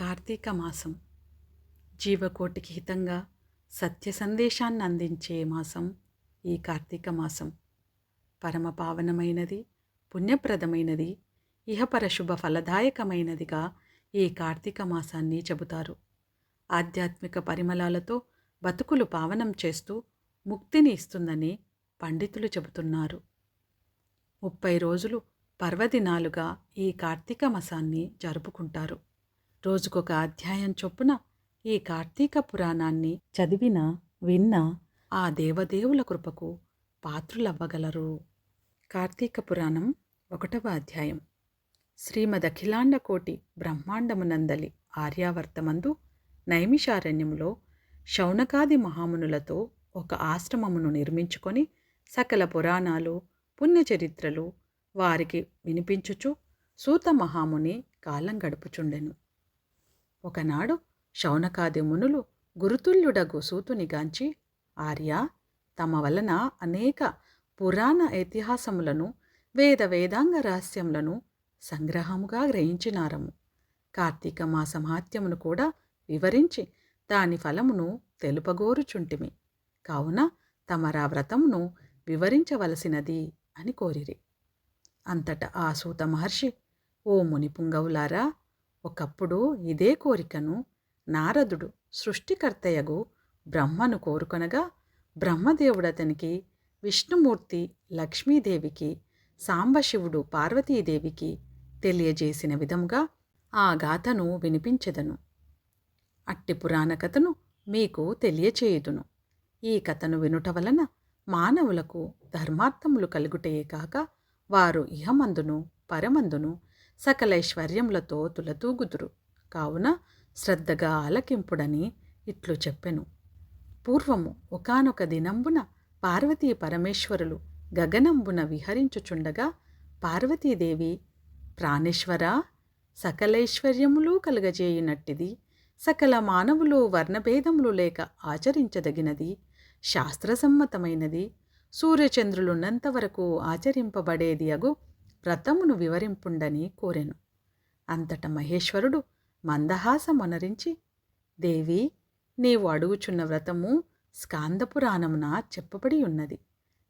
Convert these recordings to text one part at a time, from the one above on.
కార్తీక మాసం. జీవకోటికి హితంగా సత్య సందేశాన్ని అందించే మాసం ఈ కార్తీక మాసం. పరమ పావనమైనది పుణ్యప్రదమైనది ఇహపర శుభ ఫలదాయకమైనదిగా ఈ కార్తీక మాసాన్ని చెబుతారు. ఆధ్యాత్మిక పరిమళాలతో బతుకులు పావనం చేస్తూ ముక్తిని ఇస్తుందని పండితులు చెబుతున్నారు. ముప్పై రోజులు పర్వదినాలుగా ఈ కార్తీక మాసాన్ని జరుపుకుంటారు. రోజుకొక అధ్యాయం చొప్పున ఈ కార్తీక పురాణాన్ని చదివిన విన్న ఆ దేవదేవుల కృపకు పాత్రులవ్వగలరు. కార్తీక పురాణం ఒకటవ అధ్యాయం. శ్రీమద్ అఖిలాండ కోటి బ్రహ్మాండమునందలి ఆర్యావర్తమందు నైమిషారణ్యంలో శౌనకాది మహామునులతో ఒక ఆశ్రమమును నిర్మించుకొని సకల పురాణాలు పుణ్యచరిత్రలు వారికి వినిపించుచు సూత మహాముని కాలం గడుపుచుండెను. ఒకనాడు శౌనకాది మునులు గురుతుల్యుడగు సూతునిగాంచి ఆర్య తమ వలన అనేక పురాణ ఇతిహాసములను వేద వేదాంగ రహస్యములను సంగ్రహముగా గ్రహించినారము. కార్తీక మాస మహాత్యమును కూడా వివరించి దాని ఫలమును తెలుపగోరుచుంటిమి. కావున తమరా వ్రతమును వివరించవలసినది అని కోరిరి. అంతట ఆ సూత మహర్షి ఓ మునిపుంగవులారా ఒకప్పుడు ఇదే కోరికను నారదుడు సృష్టికర్తయగు బ్రహ్మను కోరుకొనగా బ్రహ్మదేవుడతనికి విష్ణుమూర్తి లక్ష్మీదేవికి సాంబశివుడు పార్వతీదేవికి తెలియజేసిన విధముగా ఆ గాథను వినిపించెదను. అట్టి పురాణ కథను మీకు తెలియచేయుదును. ఈ కథను వినుట వలన మానవులకు ధర్మార్థములు కలుగుటయే కాక వారు ఇహమందును పరమందును సకలైశ్వర్యములతో తులతూగుదురు కావున శ్రద్ధగా ఆలకింపుడని ఇట్లు చెప్పెను. పూర్వము ఒకనొక దినంబున పార్వతీ పరమేశ్వరులు గగనంబున విహరించుచుండగా పార్వతీదేవి ప్రాణేశ్వర సకలైశ్వర్యములు కలుగజేయునట్టిది. సకల మానవులు వర్ణభేదములు లేక ఆచరించదగినది. శాస్త్రసమ్మతమైనది. సూర్యచంద్రులున్నంతవరకు ఆచరింపబడేది అగు వ్రతమును వివరింపుండని కోరెను. అంతట మహేశ్వరుడు మందహాసమొనరించి దేవి నీవు అడుగుచున్న వ్రతము స్కాందపురాణమున చెప్పబడి ఉన్నది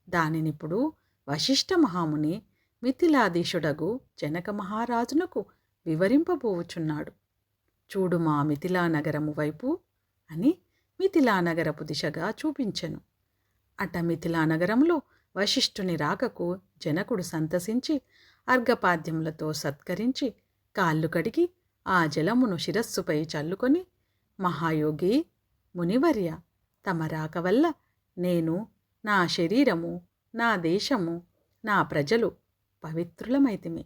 దానినిప్పుడు వశిష్ఠ మహాముని మిథిలాధీశుడగు జనక మహారాజునకు వివరింపబోవుచున్నాడు. చూడు మా మిథిలానగరము వైపు అని మిథిలానగరపు దిశగా చూపించెను. అట మిథిలానగరంలో వశిష్ఠుని రాకకు జనకుడు సంతసించి అర్ఘపాద్యములతో సత్కరించి కాళ్ళు కడిగి ఆ జలమును శిరస్సుపై చల్లుకొని మహాయోగి మునివర్య తమ రాక వల్ల నేను నా శరీరము నా దేశము నా ప్రజలు పవిత్రులమైతిమి.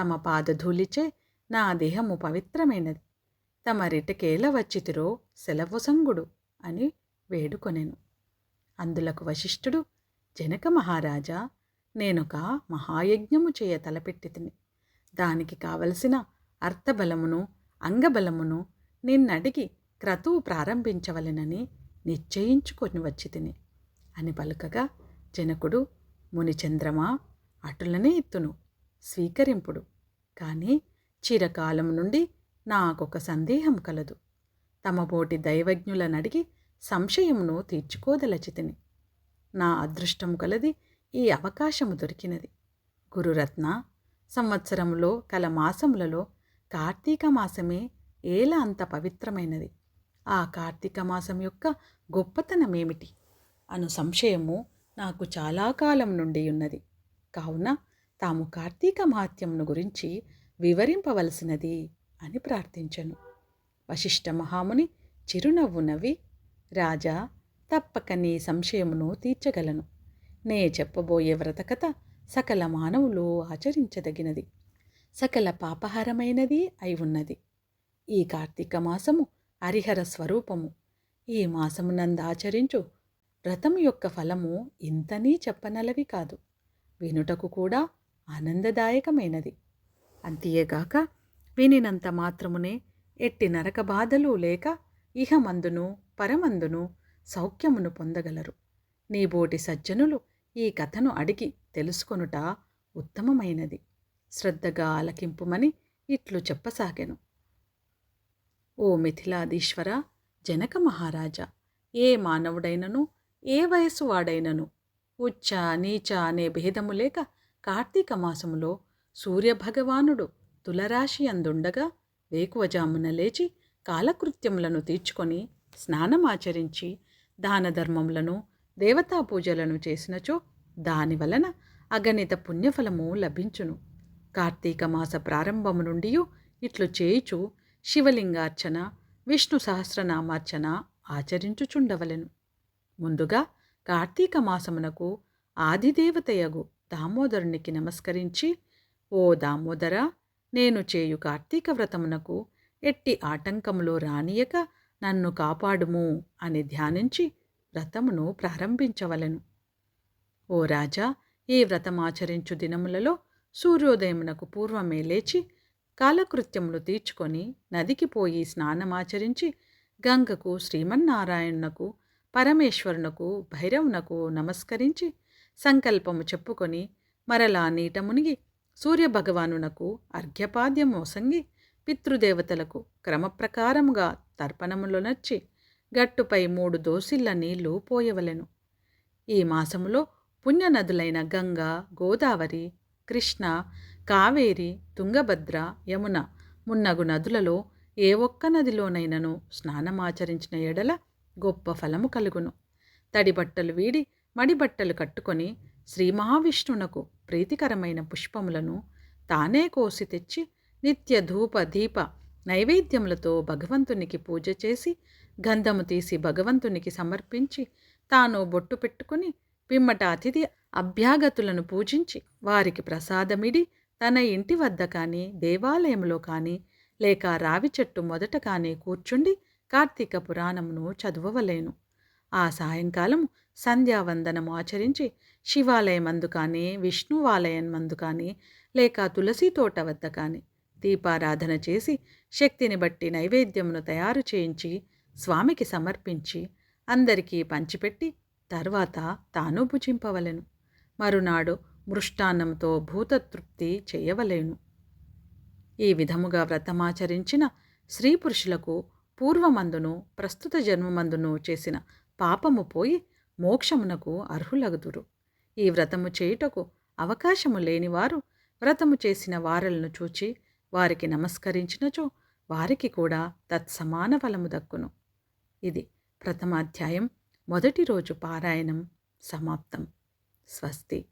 తమ పాదధూలిచే నా దేహము పవిత్రమైనది. తమ రిటకేల వచ్చితిరో సెలవు సంగుడు అని వేడుకొనెను. అందులకు వశిష్ఠుడు జనక మహారాజా నేనొక మహాయజ్ఞము చేయ తలపెట్టితిని. దానికి కావలసిన అర్థబలమును అంగబలమును నిన్నడిగి క్రతువు ప్రారంభించవలెనని నిశ్చయించుకొని వచ్చి తిని అని పలుకగా జనకుడు మునిచంద్రమా అటులనే ఎత్తును స్వీకరింపుడు. కానీ చిరకాలం నుండి నాకొక సందేహం కలదు. తమ బోటి దైవజ్ఞులనడిగి సంశయమును తీర్చుకోదలచితిని. నా అదృష్టము కలది ఈ అవకాశము దొరికినది. గురురత్న సంవత్సరంలో కల మాసములలో కార్తీక మాసమే ఏల అంత పవిత్రమైనది. ఆ కార్తీక మాసం యొక్క గొప్పతనమేమిటి? అను సంశయము నాకు చాలా కాలం నుండి ఉన్నది. కావున తాము కార్తీక మహాత్యమును గురించి వివరింపవలసినది అని ప్రార్థించను. వశిష్ఠ మహాముని చిరునవ్వు నవ్వి రాజా తప్పక నీ సంశయమును తీర్చగలను. నే చెప్పబోయే వ్రతకథ సకల మానవులు ఆచరించదగినది. సకల పాపహారమైనది అయి ఉన్నది. ఈ కార్తీక మాసము హరిహర స్వరూపము. ఈ మాసమునందు ఆచరించు వ్రతం యొక్క ఫలము ఇంతనీ చెప్పనలవి కాదు. వినుటకు కూడా ఆనందదాయకమైనది. అంతేగాక వినినంత మాత్రమునే ఎట్టి నరక బాధలు లేక ఇహమందును పరమందును సౌఖ్యమును పొందగలరు. నీబోటి సజ్జనులు ఈ కథను అడిగి తెలుసుకొనుట ఉత్తమమైనది. శ్రద్ధగా ఆలకింపుమని ఇట్లు చెప్పసాగెను. ఓ మిథిలాదీశ్వర జనక మహారాజా ఏ మానవుడైనను ఏ వయసు వాడైనను ఉచ్చ నీచ అనే భేదము లేక కార్తీక మాసములో సూర్యభగవానుడు తులరాశి అందుండగా వేకువజామున లేచి కాలకృత్యములను తీర్చుకొని స్నానమాచరించి దాన ధర్మములను దేవతా పూజలను చేసినచో దాని వలన అగణిత పుణ్యఫలము లభించును. కార్తీక మాస ప్రారంభము నుండి ఇట్లు చేయుచు శివలింగార్చన విష్ణు సహస్రనామార్చన ఆచరించుచుండవలెను. ముందుగా కార్తీక మాసమునకు ఆదిదేవతయగు దామోదరునికి నమస్కరించి ఓ దామోదర నేను చేయు కార్తీక వ్రతమునకు ఎట్టి ఆటంకములు రానియక నన్ను కాపాడుము అని ధ్యానించి వ్రతమును ప్రారంభించవలెను. ఓ రాజా ఈ వ్రతమాచరించు దినములలో సూర్యోదయమునకు పూర్వమే లేచి కాలకృత్యములు తీర్చుకొని నదికి పోయి స్నానమాచరించి గంగకు శ్రీమన్నారాయణునకు పరమేశ్వరునకు భైరవునకు నమస్కరించి సంకల్పము చెప్పుకొని మరలా నీట మునిగి సూర్యభగవానునకు అర్ఘ్యపాద్యము మోసంగి పితృదేవతలకు క్రమప్రకారముగా తర్పణములొనర్చి గట్టుపై మూడు దోసిళ్ళ నీళ్ళు పోయవలెను. ఈ మాసములో పుణ్యనదులైన గంగా గోదావరి కృష్ణ కావేరి తుంగభద్ర యమున మున్నగు నదులలో ఏ ఒక్క నదిలోనైనను స్నానమాచరించిన ఎడల గొప్ప ఫలము కలుగును. తడిబట్టలు వీడి మడిబట్టలు కట్టుకొని శ్రీ మహావిష్ణునకు ప్రీతికరమైన పుష్పములను తానే కోసి తెచ్చి నిత్య ధూప దీప నైవేద్యములతో భగవంతునికి పూజ చేసి గంధము తీసి భగవంతునికి సమర్పించి తాను బొట్టు పెట్టుకుని పిమ్మట అతిథి అభ్యాగతులను పూజించి వారికి ప్రసాదమిడి తన ఇంటి వద్ద కానీ దేవాలయంలో కానీ లేక రావి చెట్టు మొదట కానీ కూర్చుండి కార్తీక పురాణమును చదువవలేను. ఆ సాయంకాలం సంధ్యావందనము ఆచరించి శివాలయమందు కానీ విష్ణువాలయం మందు కానీ లేక తులసి తోట వద్ద కానీ దీపారాధన చేసి శక్తిని బట్టి నైవేద్యమును తయారు చేయించి స్వామికి సమర్పించి అందరికీ పంచిపెట్టి తర్వాత తాను భుజింపవలెను. మరునాడు మృష్టాన్నంతో భూతతృప్తి చేయవలేను. ఈ విధముగా వ్రతమాచరించిన స్త్రీ పురుషులకు పూర్వమందును ప్రస్తుత జన్మమందును చేసిన పాపము పోయి మోక్షమునకు అర్హులగుదురు. ఈ వ్రతము చేయుటకు అవకాశము లేనివారు వ్రతము చేసిన వారలను చూచి వారికి నమస్కరించినచో వారికి కూడా తత్సమాన ఫలము దక్కును. ఇది ప్రథమాధ్యాయం మొదటి రోజు పారాయణం సమాప్తం. స్వస్తి.